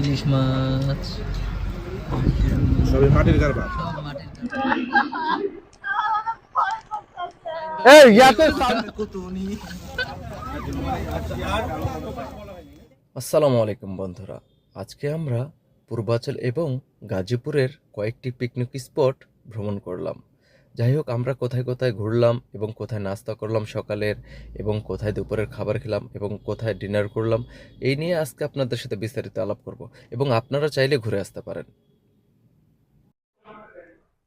ইলিশ মাছ। সবই মাটির কারবার। এই ইয়াতে আসসালামু আলাইকুম বন্ধুরা। আজকে আমরা পূর্বাচল এবং গাজীপুরের কয়েকটি পিকনিক স্পট ভ্রমণ করলাম। যাই হোক আমরা কোথায় কোথায় ঘুরলাম এবং কোথায় নাস্তা করলাম সকালের এবং কোথায় দুপুরের খাবার খেলাম এবং কোথায় ডিনার করলাম এই নিয়ে আজকে আপনাদের সাথে বিস্তারিত আলাপ করব এবং আপনারা চাইলে ঘুরে আসতে পারেন।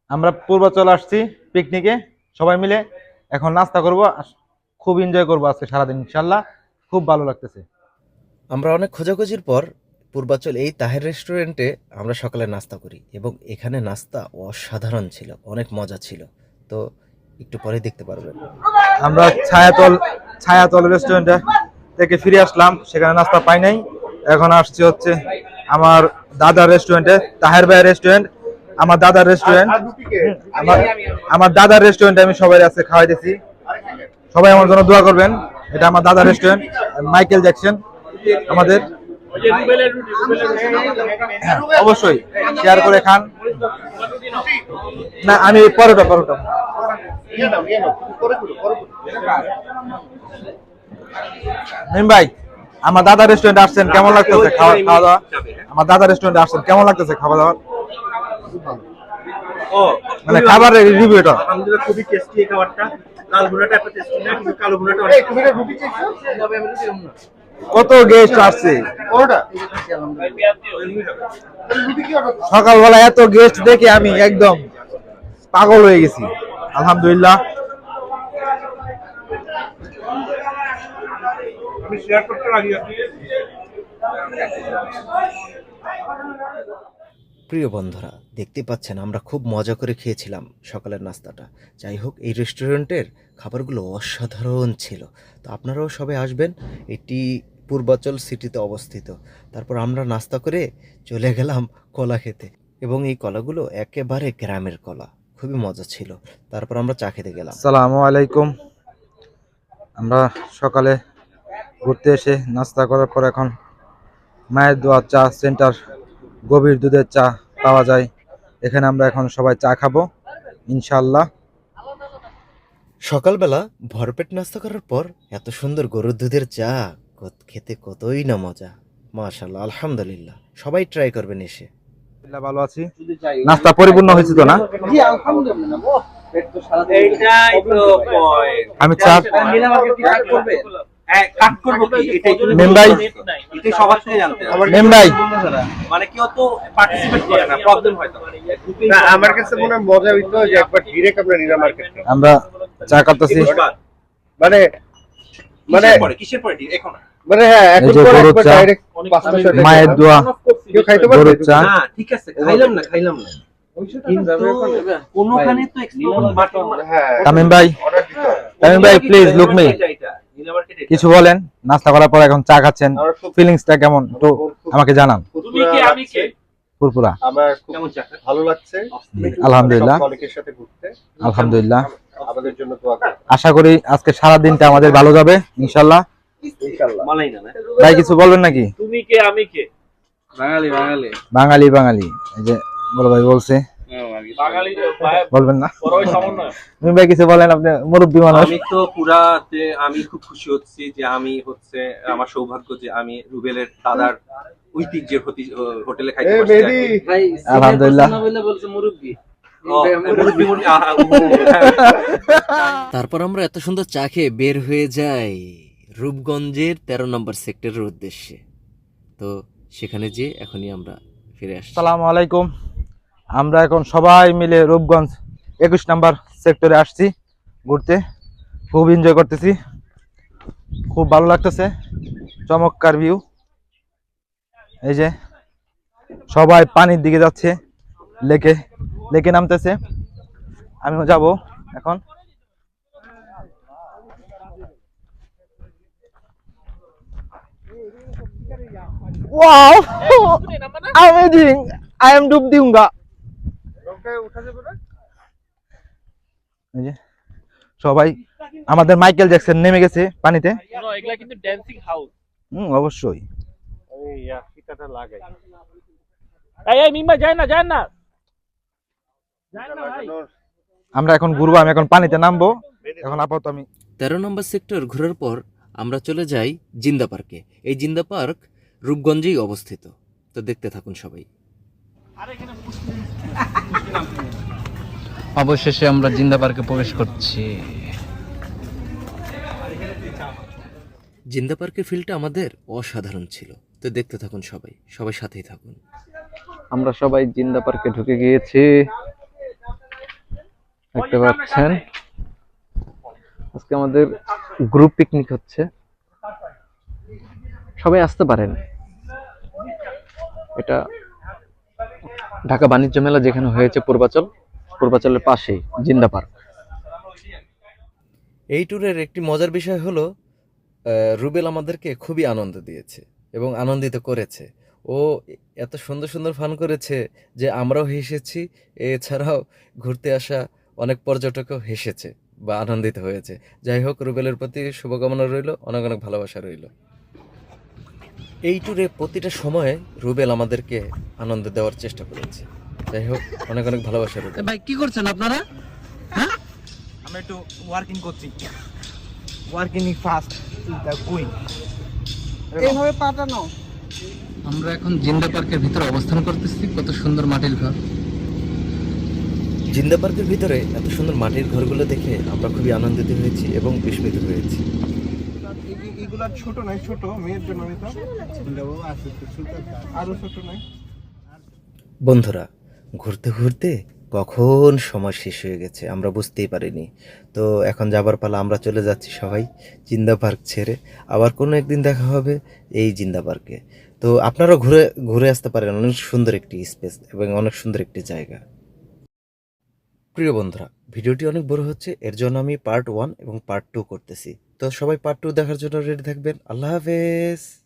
আমরা পূর্বাচল আসছি পিকনিকে সবাই মিলে এখন নাস্তা করব খুব এনজয় করব আজকে সারাদিন ইনশাল্লাহ খুব ভালো লাগতেছে। আমরা অনেক খোঁজাখুঁজির পর পূর্বাচল এই তাহের রেস্টুরেন্টে আমরা সকালে নাস্তা করি এবং এখানে নাস্তা অসাধারণ ছিল অনেক মজা ছিল। তো একটু পরে দেখতে পারবেন। আমরা ছায়াতল ছায়াতল রেস্টুরেন্টে থেকে ফিরে আসলাম সেখানে নাস্তা পাই নাই। এখন আসছি হচ্ছে আমার দাদার রেস্টুরেন্টে তাহের ভাইয়ের রেস্টুরেন্ট আমার দাদার রেস্টুরেন্ট আমার আমার দাদার রেস্টুরেন্টে আমি সবাই আজকে খাওয়াইতেছি। সবাই আমার জন্য দোয়া করবেন এটা আমার দাদার রেস্টুরেন্ট মাইকেল জ্যাকসন আমাদের। হ্যাঁ, অবশ্যই শেয়ার করে খান। না আমি পরোটা পরোটা। ভাই আমার দাদা রেস্টুরেন্টে আসছেন কেমন লাগতেছে খাওয়া খাওয়া দাওয়া? আমার দাদা রেস্টুরেন্টে আসছেন কেমন লাগতেছে খাওয়া দাওয়া? মানে খাবারের রিভিউ এটা আলহামদুলিল্লাহ খুবই টেস্টি এই খাবারটা। লাল ভুনাটা এত টেস্টি না কিন্তু কালো ভুনাটা অনেক কত গেস্ট আসছে? সকালবেলা এত গেস্ট দেখে আমি একদম পাগল হয়ে গেছি। আলহামদুলিল্লাহ। আমি শেয়ার করতে রাজি আছি। প্রিয় বন্ধুরা দেখতে পাচ্ছেন আমরা খুব মজা করে খেয়েছিলাম সকালের নাস্তাটা। যাই হোক এই রেস্টুরেন্টের খাবারগুলো অসাধারণ ছিল। তো আপনারাও সবাই আসবেন এটি পূর্বাচল সিটিতে অবস্থিত। তারপর আমরা নাস্তা করে চলে গেলাম কলা খেতে এবং এই কলাগুলো একেবারে গ্রামের কলা। খুবই মজা ছিল। তারপর আমরা চা খেতে গেলাম। আসসালামু আলাইকুম। আমরা সকালে ঘুরতে এসে নাস্তা করার পর এখন মায়ের দোয়া চা সেন্টার গভীর দুধের চা পাওয়া যায়। এখানে আমরা এখন সবাই চা খাব ইনশাল্লাহ সকালবেলা ভরপেট নাস্তা করার পর এত সুন্দর গরুর দুধের চা খেতে কতই না মজা। মাশাল্লাহ আলহামদুলিল্লাহ। সবাই ট্রাই করবেন এসে। ভালো আছি। নাস্তা পরিপূর্ণ হয়েছে তো না? এইটাই তো পয়েন্ট আমি চা কাট করব? কি? এটাই মেম ভাই। এটাই সবার থেকে জানতে মেম ভাই। মানে কেউ তো পার্টিসিপেট করে না প্রবলেম হয় তো আমার কাছে মনে হয় মজা হইতো যে একবার ডিরেক্ট আমরা নিলাম মার্কেট আমরা চা কাটতেছি। মানে মানে কিসের পরে? কিসের পরে? এখন? মানে হ্যাঁ এখন ডাইরেক্ট মায়ের দোয়া। কেউ খাইতে পারবে? না ঠিক আছে খাইলাম না খাইলাম না। কিন্তু কোনখানে তো এক্সপ্লোর মার্কেট হ্যাঁ। তামিম ভাই অর্ডার দিতে হবে। তামিম ভাই প্লিজ লুক মি এটা এটা নীলা মার্কেট এটা কিছু বলেন নাস্তা করার পর এখন চা খাচ্ছেন। ফিলিংসটা কেমন? একটু আমাকে জানান। তুমি কে আমি কে? পুরপুরা। আমার কেমন ভালো লাগছে। আলহামদুলিল্লাহ। সাথে ঘুরতে। আলহামদুলিল্লাহ। আমাদের জন্য দোয়া আশা করি আজকে সারা দিনটা আমাদের ভালো যাবে ইনশাল্লাহ ইনশাআল্লাহ। ভাই কিছু বলবেন নাকি? তুমি কে আমি কে? বাঙালি বাঙালি। বাঙালি বাঙালি। এই যে বড় ভাই বলছে। বলবেন না। তুমি ভাই কিছু বলেন আপনি মুরব্বী মানুষ। আমি তো পুরাতে আমি খুব খুশি হচ্ছি যে আমি হচ্ছে আমার সৌভাগ্য যে আমি রুবেলের দাদার ঐতিহ্যের হোটেলে খাইতে পারছি আলহামদুলিল্লাহ। বলছে মুরব্বি। তারপর আমরা এত সুন্দর চা খেয়ে বের হয়ে যাই রূপগঞ্জের তেরো নম্বর সেক্টরের উদ্দেশ্যে। তো সেখানে যে এখনই আমরা ফিরে আসছি। আসসালামু আলাইকুম। আমরা এখন সবাই মিলে রূপগঞ্জ একুশ নাম্বার সেক্টরে আসছি ঘুরতে। খুব এনজয় করতেছি। খুব ভালো লাগতেছে। চমৎকার ভিউ এই যে সবাই পানির দিকে যাচ্ছে। লেকে লেকে নামতেছে। আমিও যাব এখন। ওয়াও অ্যামেজিং আই এম ডুব দিউঙ্গা এই যে সবাই আমাদের মাইকেল জ্যাকসন নেমে গেছে পানিতে। এগুলা কিন্তু ড্যান্সিং হাউস হুম অবশ্যই। আমরা এখন ঘুরবো আমি এখন পানিতে নামবো। এখন আপাতত আমি তেরো নম্বর সেক্টর ঘোরার পর আমরা চলে যাই জিন্দা পার্কে। এই জিন্দা পার্ক রূপগঞ্জেই অবস্থিত। তো দেখতে থাকুন সবাই। অবশেষে আমরা জিন্দা পার্কে প্রবেশ করছি। জিন্দা পার্কের ফিলটা আমাদের অসাধারণ ছিল। তো দেখতে থাকুন সবাই। সবাই সাথেই থাকুন। আমরা সবাই জিন্দা পার্কে ঢুকে গিয়েছি। দেখতে পাচ্ছেন। আজকে আমাদের গ্রুপ পিকনিক হচ্ছে। সবাই আসতে পারেন। এটা ঢাকা বাণিজ্য মেলা যেখানে হয়েছে পূর্বাচল, পূর্বাচলের পাশেই, জিন্দা পার্ক। এই ট্যুরের একটি মজার বিষয় হলো রুবেল আমাদেরকে খুবই আনন্দ দিয়েছে এবং আনন্দিত করেছে। ও এত সুন্দর সুন্দর ফান করেছে যে আমরাও হেসেছি, এছাড়াও ঘুরতে আসা অনেক পর্যটকও হেসেছে বা আনন্দিত হয়েছে। যাই হোক, রুবেলের প্রতি শুভকামনা রইল, অনেক অনেক ভালোবাসা রইল। এই ট্যুরে প্রতিটা সময়ে রুবেল আমাদেরকে আনন্দ দেওয়ার চেষ্টা করেছে। যাই হোক অনেক অনেক ভালোবাসা রইল ভাই কি করছেন আপনারা? আমরা একটু ওয়ার্কিং করছি। ওয়ার্কিং ফাস্ট দ্য কুইন এইভাবে পাঠানো। আমরা এখন জিন্দা পার্কের ভিতরে অবস্থান করতেছি কত সুন্দর মাটির ঘর। জিন্দা পার্কের ভিতরে এত সুন্দর মাটির ঘরগুলো দেখে আমরা খুবই আনন্দিত হয়েছি এবং বিস্মিত হয়েছি। ছোট নাই, ছোট, মেয়ের জন্য আরও ছোট নাই। বন্ধুরা, ঘুরতে ঘুরতে কখন সময় শেষ হয়ে গেছে আমরা বুঝতেই পারিনি। তো এখন যাবার পালা আমরা চলে যাচ্ছি সবাই জিন্দা পার্ক ছেড়ে। আবার কোনো একদিন দেখা হবে এই জিন্দা পার্কে। তো আপনারা ঘুরে ঘুরে আসতে পারেন, অনেক সুন্দর একটি স্পেস এবং অনেক সুন্দর একটি জায়গা। প্রিয় বন্ধুরা, ভিডিওটি অনেক বড় হচ্ছে, এর জন্য আমি পার্ট ওয়ান এবং পার্ট টু করতেছি। তো সবাই পার্ট টু দেখার জন্য রেডি থাকবেন। আল্লাহ হাফেজ।